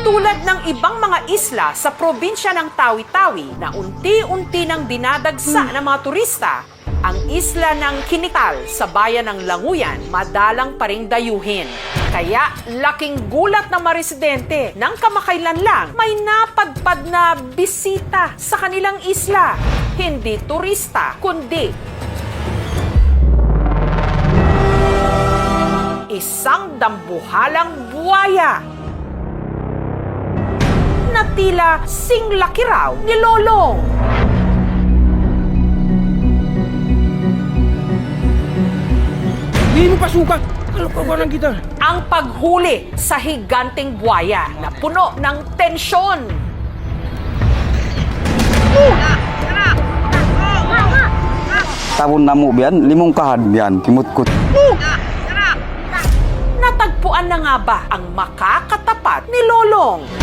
Tulad ng ibang mga isla sa probinsya ng Tawi-Tawi na unti-unti nang dinadagsa ng mga turista, ang isla ng Kinital sa bayan ng Languyan madalang pa ring dayuhin. Kaya laking gulat ng mga residente nang kamakailan lang may napadpad na bisita sa kanilang isla. Hindi turista, kundi isang dambuhalang buwaya na tila singlaki raw ni Lolong. Hindi mo pasukan. Kalokohan kita. Ang paghuli sa higanting buwaya na puno ng tensyon. Tabon na mo biyan, limong kahad biyan, kimutkot. Natagpuan na nga ba ang makakatapat ni Lolong?